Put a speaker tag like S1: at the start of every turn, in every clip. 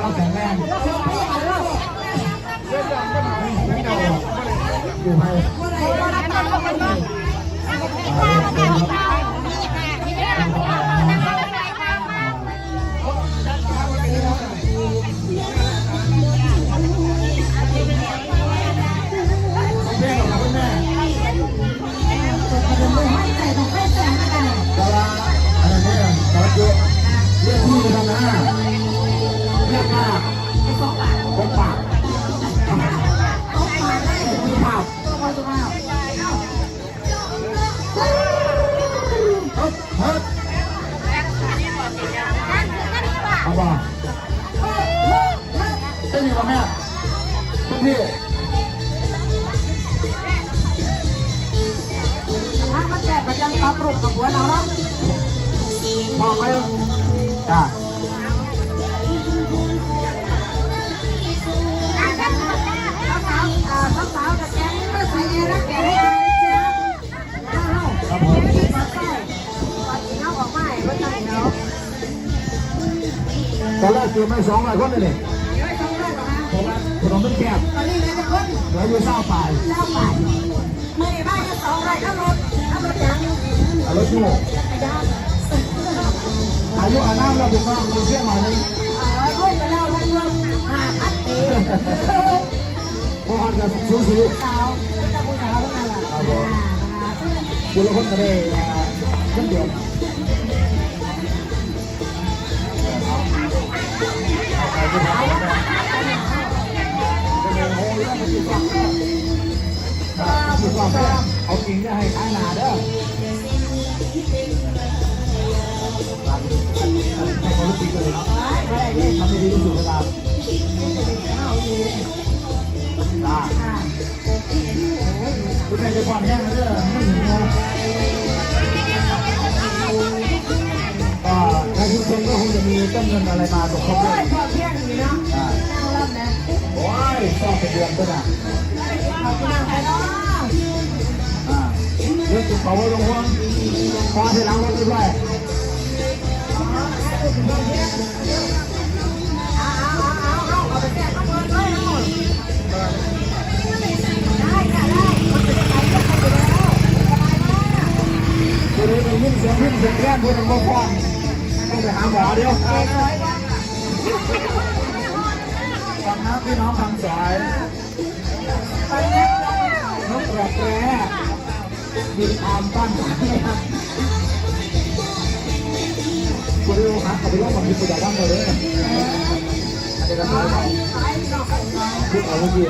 S1: เราแข็งแรงไม่เอาอยู่ไป พี่
S2: ถ้ามันแจกประจำตับรูปกับหัวเราเนาะ
S1: พอไหมจ้า
S2: สาวสาวกับแกงก็ใส่เอรักแกให้เชียวเอา
S1: ครับผม
S2: มาใส่ปัดเอาออกมาให้มันได้เนาะ
S1: ตอนแรกคือไม่สองหลายคนเลย มเป็นแคบ
S2: ตอนนี้เหลือแต่คน
S1: เหลืออยู่เศร้าปลาย
S2: เจ้าป่ามือในบ้านจะสองไรข้ารถข้ารถยัง
S1: อารถชั่วโมง
S2: ไอ้ดาว
S1: อายุอาน้ำเราถูกต้องมีเชื่อมาหนึ่ง
S2: เออรุ่นไปแล้วรุ่นรุ่นห้าพันปี
S1: พอหันกันสูสี
S2: สาวเจ้าผู้สาวนั่นแหละ
S1: คุณละคนก็ได้ขึ้นเดียวเอา จริงจะให้ขานาเด้อให้เขาลุกปีกันเลยทำให้ดีที่สุดเวลาจ้าคุณแม่จะความแย่งเรื่อไม่หนีนะก็ในชุมชนก็คงจะมีต้นเงินอะไรมาสมทบด้วย
S2: ชอบเที่ย
S1: โอ้ยชอบเป็นเดือนก็ได้
S2: ขอบคุณมากเลยเนาะ
S1: เรื่องจุดเผาไว้ตรงหัวพอที่หลังรถด้วย
S2: เอาเอาเอาเอาเอาไปแจกข้าวเงินด้วยเนาะได้ค่ะได้มันจะได้ขายเยอะไปแล้วสบายมาก
S1: ตัวนี้เป็นเสียงยิ่งเสียงแรงพูดมันก็ฟ้องต้องไปหาหมอเดียว พี่น้องทางสาย
S2: ไปแล้ว
S1: นกกระแกมีความปั้นคุณดูครับขอบคุณมากที่คิดประจำวันเลยอันนี้ก็ตายไปคิดเอาดี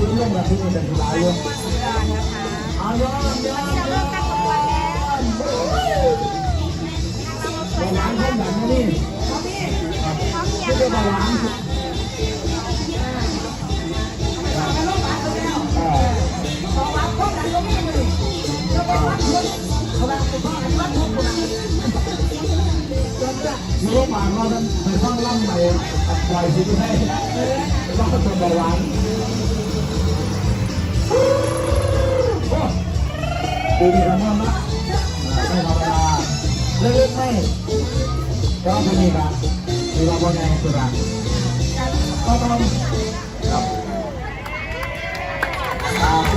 S1: ยุเรื่องแบบที่มันเป็นหลายเรื่องอายุเรื่องเรื่องเรื่องหลานคนแบบนี้ไม่ได้มาหลานมีโรคปากเราท่านไปฟังล่ำใหม่ปล่อยสิให้ต้องเป็นเบาหวาน ปีนี้เราเริ่มละไม่ธรรมดาเลือกไม่ก็ไม่มีครับมีเราบนแรงสุดละก็ต้องครับ